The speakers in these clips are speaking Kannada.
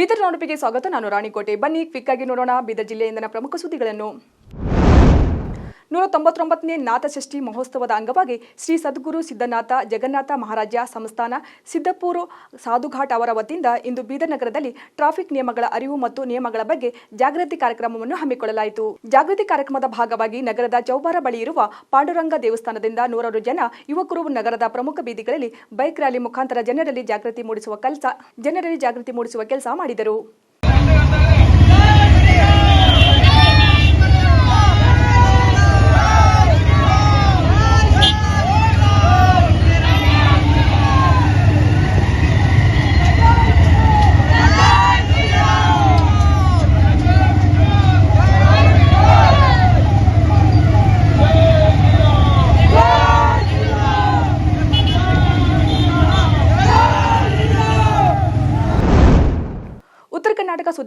ಬೀದರ್ ನೋಡಪಿಗೆ ಸ್ವಾಗತ. ನಾನು ರಾಣಿಕೋಟೆ. ಬನ್ನಿ ಕ್ವಿಕ್ ಆಗಿ ನೋಡೋಣ. ಬೀದರ್ ಜಿಲ್ಲೆಯಿಂದನ ಪ್ರಮುಖ ಸುದ್ದಿಗಳನ್ನು. ನೂರ ತೊಂಬತ್ತೊಂಬತ್ತನೇ ನಾಥಷಷ್ಠಿ ಮಹೋತ್ಸವದ ಅಂಗವಾಗಿ ಶ್ರೀ ಸದ್ಗುರು ಸಿದ್ದನಾಥ ಜಗನ್ನಾಥ ಮಹಾರಾಜ ಸಂಸ್ಥಾನ ಸಿದ್ದಪೂರು ಸಾಧುಘಾಟ್ ಅವರ ವತಿಯಿಂದ ಇಂದು ಬೀದರ್ ನಗರದಲ್ಲಿ ಟ್ರಾಫಿಕ್ ನಿಯಮಗಳ ಅರಿವು ಮತ್ತು ನಿಯಮಗಳ ಬಗ್ಗೆ ಜಾಗೃತಿ ಕಾರ್ಯಕ್ರಮವನ್ನು ಹಮ್ಮಿಕೊಳ್ಳಲಾಯಿತು. ಜಾಗೃತಿ ಕಾರ್ಯಕ್ರಮದ ಭಾಗವಾಗಿ ನಗರದ ಚೌಬಾರ ಬಳಿ ಇರುವ ಪಾಂಡುರಂಗ ದೇವಸ್ಥಾನದಿಂದ ನೂರಾರು ಜನ ಯುವಕರು ನಗರದ ಪ್ರಮುಖ ಬೀದಿಗಳಲ್ಲಿ ಬೈಕ್ ರ್ಯಾಲಿ ಮುಖಾಂತರ ಜನರಲ್ಲಿ ಜಾಗೃತಿ ಮೂಡಿಸುವ ಕೆಲಸ ಜನರಲ್ಲಿ ಜಾಗೃತಿ ಮೂಡಿಸುವ ಕೆಲಸ ಮಾಡಿದರು.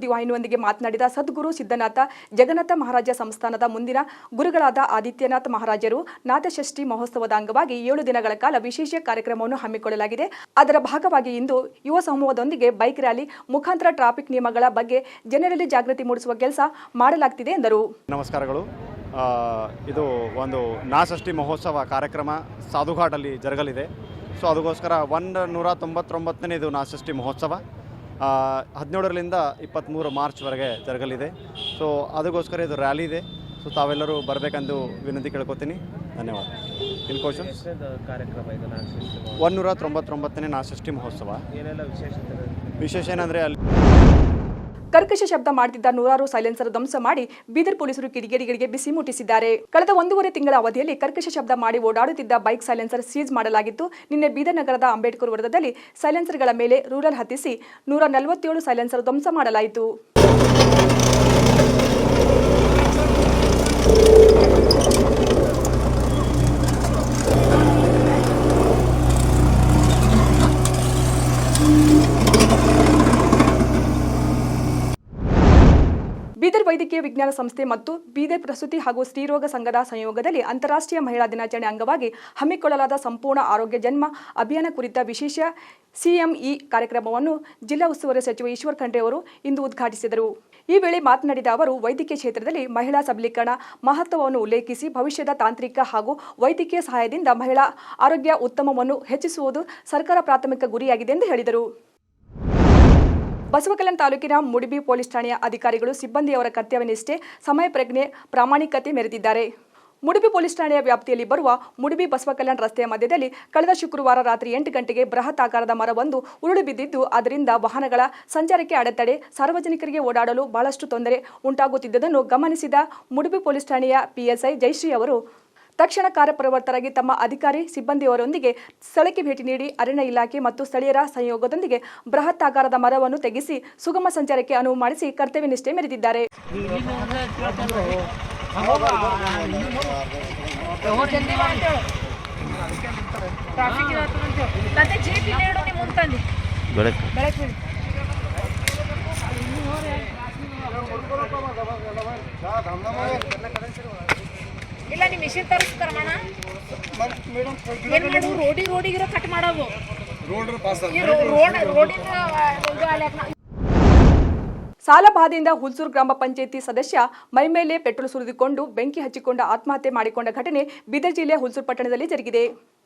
ಸುದ್ದಿವಾಹಿನಿಯೊಂದಿಗೆ ಮಾತನಾಡಿದ ಸದ್ಗುರು ಸಿದ್ಧನಾಥ, ಜಗನ್ನಾಥ ಮಹಾರಾಜ ಸಂಸ್ಥಾನದ ಮುಂದಿನ ಗುರುಗಳಾದ ಆದಿತ್ಯನಾಥ ಮಹಾರಾಜರು ನಾಥಷಷ್ಠಿ ಮಹೋತ್ಸವದ ಅಂಗವಾಗಿ ಏಳು ದಿನಗಳ ಕಾಲ ವಿಶೇಷ ಕಾರ್ಯಕ್ರಮವನ್ನು ಹಮ್ಮಿಕೊಳ್ಳಲಾಗಿದೆ. ಅದರ ಭಾಗವಾಗಿ ಇಂದು ಯುವ ಸಮೂಹದೊಂದಿಗೆ ಬೈಕ್ ರ್ಯಾಲಿ, ಮುಖಾಂತರ ಟ್ರಾಫಿಕ್ ನಿಯಮಗಳ ಬಗ್ಗೆ ಜನರಲ್ಲಿ ಜಾಗೃತಿ ಮೂಡಿಸುವ ಕೆಲಸ ಮಾಡಲಾಗ್ತಿದೆ ಎಂದರು. ನಮಸ್ಕಾರಗಳು. ಇದು ಒಂದು ನಾಷಷ್ಠಿ ಮಹೋತ್ಸವ ಕಾರ್ಯಕ್ರಮ ಸಾಧುಘಾಟಲ್ಲಿ ಜರುಗಲಿದೆ. ಸೊ, ಅದಕ್ಕೋಸ್ಕರ ಒಂದು ನೂರ ತೊಂಬತ್ತೊಂಬತ್ತನೇ ಇದು ಮಹೋತ್ಸವ. ಹದಿನೇಳರಿಂದ ಇಪ್ಪತ್ತ್ಮೂರು ಮಾರ್ಚ್ವರೆಗೆ ಜರುಗಲಿದೆ. ಸೊ ಅದಕ್ಕೋಸ್ಕರ ಇದು ರ್ಯಾಲಿ ಇದೆ. ಸೊ ತಾವೆಲ್ಲರೂ ಬರಬೇಕೆಂದು ವಿನಂತಿ ಕೇಳ್ಕೊತೀನಿ. ಧನ್ಯವಾದ. ಇನ್ ಕ್ವಶನ್ ಕಾರ್ಯಕ್ರಮ ಇದು ಒಂದೂರ ತೊಂಬತ್ತೊಂಬತ್ತನೇ ನಾಷಷ್ಠಿ ಮಹೋತ್ಸವ. ವಿಶೇಷ ಏನಂದರೆ ಅಲ್ಲಿ ಕರ್ಕಶ ಶಬ್ದ ಮಾಡುತ್ತಿದ್ದ ನೂರಾರು ಸೈಲೆನ್ಸರ್ ಧ್ವಂಸ ಮಾಡಿ ಬೀದರ್ ಪೊಲೀಸರು ಕಿಡಿಗೇಡಿಗಳಿಗೆ ಬಿಸಿ ಮುಟ್ಟಿಸಿದ್ದಾರೆ. ಕಳೆದ ಒಂದೂವರೆ ತಿಂಗಳ ಅವಧಿಯಲ್ಲಿ ಕರ್ಕಶ ಶಬ್ದ ಮಾಡಿ ಓಡಾಡುತ್ತಿದ್ದ ಬೈಕ್ ಸೈಲೆನ್ಸರ್ ಸೀಜ್ ಮಾಡಲಾಗಿತ್ತು. ನಿನ್ನೆ ಬೀದರ್ ನಗರದ ಅಂಬೇಡ್ಕರ್ ವೃತ್ತದಲ್ಲಿ ಸೈಲೆನ್ಸರ್ಗಳ ಮೇಲೆ ರೂರಲ್ ಹತ್ತಿಸಿ ನೂರ ನಲವತ್ತೇಳು ಸೈಲೆನ್ಸರ್ ಧ್ವಂಸ ಮಾಡಲಾಯಿತು ಬೀದರ್ ವೈದ್ಯಕೀಯ ವಿಜ್ಞಾನ ಸಂಸ್ಥೆ ಮತ್ತು ಬೀದರ್ ಪ್ರಸೂತಿ ಹಾಗೂ ಸ್ತ್ರೀರೋಗ ಸಂಘದ ಸಂಯೋಗದಲ್ಲಿ ಅಂತಾರಾಷ್ಟ್ರೀಯ ಮಹಿಳಾ ದಿನಾಚರಣೆ ಅಂಗವಾಗಿ ಹಮ್ಮಿಕೊಳ್ಳಲಾದ ಸಂಪೂರ್ಣ ಆರೋಗ್ಯ ಜನ್ಮ ಅಭಿಯಾನ ಕುರಿತ ವಿಶೇಷ ಸಿಎಂಇ ಕಾರ್ಯಕ್ರಮವನ್ನು ಜಿಲ್ಲಾ ಉಸ್ತುವಾರಿ ಸಚಿವ ಈಶ್ವರ್ ಖಂಡ್ರೆ ಅವರು ಇಂದು ಉದ್ಘಾಟಿಸಿದರು. ಈ ವೇಳೆ ಮಾತನಾಡಿದ ಅವರು, ವೈದ್ಯಕೀಯ ಕ್ಷೇತ್ರದಲ್ಲಿ ಮಹಿಳಾ ಸಬಲೀಕರಣ ಮಹತ್ವವನ್ನು ಉಲ್ಲೇಖಿಸಿ ಭವಿಷ್ಯದ ತಾಂತ್ರಿಕ ಹಾಗೂ ವೈದ್ಯಕೀಯ ಸಹಾಯದಿಂದ ಮಹಿಳಾ ಆರೋಗ್ಯ ಉತ್ತಮವನ್ನು ಹೆಚ್ಚಿಸುವುದು ಸರ್ಕಾರ ಪ್ರಾಥಮಿಕ ಗುರಿಯಾಗಿದೆ ಎಂದು ಹೇಳಿದರು. ಬಸವಕಲ್ಯಾಣ ತಾಲೂಕಿನ ಮುಡಿಬಿ ಪೊಲೀಸ್ ಠಾಣೆಯ ಅಧಿಕಾರಿಗಳು ಸಿಬ್ಬಂದಿಯವರ ಕರ್ತವ್ಯನಿಷ್ಠೆ ಸಮಯ ಪ್ರಜ್ಞೆ ಪ್ರಾಮಾಣಿಕತೆ ಮೆರೆದಿದ್ದಾರೆ. ಮುಡುಬಿ ಪೊಲೀಸ್ ಠಾಣೆಯ ವ್ಯಾಪ್ತಿಯಲ್ಲಿ ಬರುವ ಮುಡಿಬಿ ಬಸವಕಲ್ಯಾಣ ರಸ್ತೆಯ ಮಧ್ಯದಲ್ಲಿ ಕಳೆದ ಶುಕ್ರವಾರ ರಾತ್ರಿ ಎಂಟು ಗಂಟೆಗೆ ಬೃಹತ್ ಆಕಾರದ ಮರವೊಂದು ಉರುಳು ಬಿದ್ದಿದ್ದು, ಅದರಿಂದ ವಾಹನಗಳ ಸಂಚಾರಕ್ಕೆ ಅಡೆತಡೆ, ಸಾರ್ವಜನಿಕರಿಗೆ ಓಡಾಡಲು ಬಹಳಷ್ಟು ತೊಂದರೆ ಉಂಟಾಗುತ್ತಿದ್ದುದನ್ನು ಗಮನಿಸಿದ ಮುಡುಬಿ ಪೊಲೀಸ್ ಠಾಣೆಯ ಪಿಎಸ್ಐ ಜಯಶ್ರೀ ಅವರು ತಕ್ಷಣ ಕಾರ್ಯಪ್ರವರ್ತರಾಗಿ ತಮ್ಮ ಅಧಿಕಾರಿ, ಸಿಬ್ಬಂದಿಯವರೊಂದಿಗೆ ಸ್ಥಳಕ್ಕೆ ಭೇಟಿ ನೀಡಿ ಅರಣ್ಯ ಇಲಾಖೆ ಮತ್ತು ಸ್ಥಳೀಯರ ಸಂಯೋಗದೊಂದಿಗೆ ಬೃಹತ್ ಆಕಾರದ ಮರವನ್ನು ತೆಗೆಸಿ ಸುಗಮ ಸಂಚಾರಕ್ಕೆ ಅನುವು ಮಾಡಿಸಿ ಕರ್ತವ್ಯ ನಿಷ್ಠೆ ಮೆರೆದಿದ್ದಾರೆ ಇಲ್ಲ ನೀವು ಮಿಷಿನ್ ತರಿಸ್ತಾರ ಮಣ ಏನ್ ಮಾಡು ರೋಡಿ ರೋಡಿಗಿರೋ ಕಟ್ ಮಾಡೋದು. ಈ ರೋ- ರೋಡ್ ರೋಡಿನ ಇದು ಅಲ್ಯಾಕ ನಾ- ಸಾಲ ಬಾಧೆಯಿಂದ ಹುಲ್ಸೂರು ಗ್ರಾಮ ಪಂಚಾಯಿತಿ ಸದಸ್ಯ ಮೈಮೇಲೆ ಪೆಟ್ರೋಲ್ ಸುರಿದುಕೊಂಡು ಬೆಂಕಿ ಹಚ್ಚಿಕೊಂಡ ಆತ್ಮಹತ್ಯೆ ಮಾಡಿಕೊಂಡ ಘಟನೆ ಬೀದರ್ ಜಿಲ್ಲೆ ಹುಲ್ಸೂರು ಪಟ್ಟಣದಲ್ಲಿ ಜರುಗಿದೆ.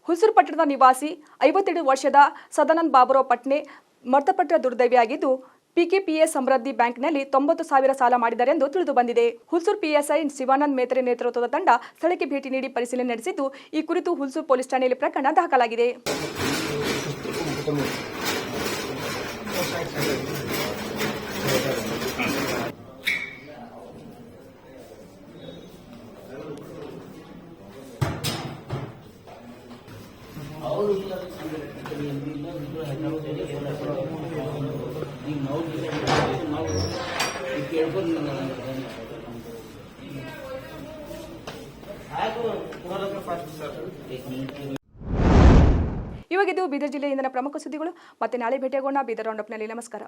ಹುಲ್ಸೂರು ಪಟ್ಟಣದ ನಿವಾಸಿ ಐವತ್ತೆರಡು ವರ್ಷದ ಸದಾನಂದ ಬಾಬುರಾವ್ ಪಟ್ನೆ ಮೃತಪಟ್ಟ ದುರ್ದೈವಿಯಾಗಿದ್ದು ಪಿಕೆಪಿಎ ಸಮೃದ್ಧಿ ಬ್ಯಾಂಕ್ನಲ್ಲಿ ತೊಂಬತ್ತು ಸಾವಿರ ಸಾಲ ಮಾಡಿದರೆಂದು ತಿಳಿದು ಬಂದಿದೆ. ಹುಲ್ಸೂರ್ ಪಿಎಸ್ಐ ಶಿವಾನಂದ್ ಮೇತ್ರೆ ನೇತೃತ್ವದ ತಂಡ ಸ್ಥಳಕ್ಕೆ ಭೇಟಿ ನೀಡಿ ಪರಿಶೀಲನೆ ನಡೆಸಿದ್ದು, ಈ ಕುರಿತು ಹುಲ್ಸೂರು ಪೊಲೀಸ್ ಠಾಣೆಯಲ್ಲಿ ಪ್ರಕರಣ ದಾಖಲಾಗಿದೆ. ಇವಾಗಿದ್ದು ಬೀದರ್ ಜಿಲ್ಲೆಯಿಂದ ಪ್ರಮುಖ ಸುದ್ದಿಗಳು. ಮತ್ತೆ ನಾಳೆ ಭೇಟಿಯಾಗೋಣ. ಬೀದರ್ ರೌಂಡಪ್ನಲ್ಲಿ ನಮಸ್ಕಾರ.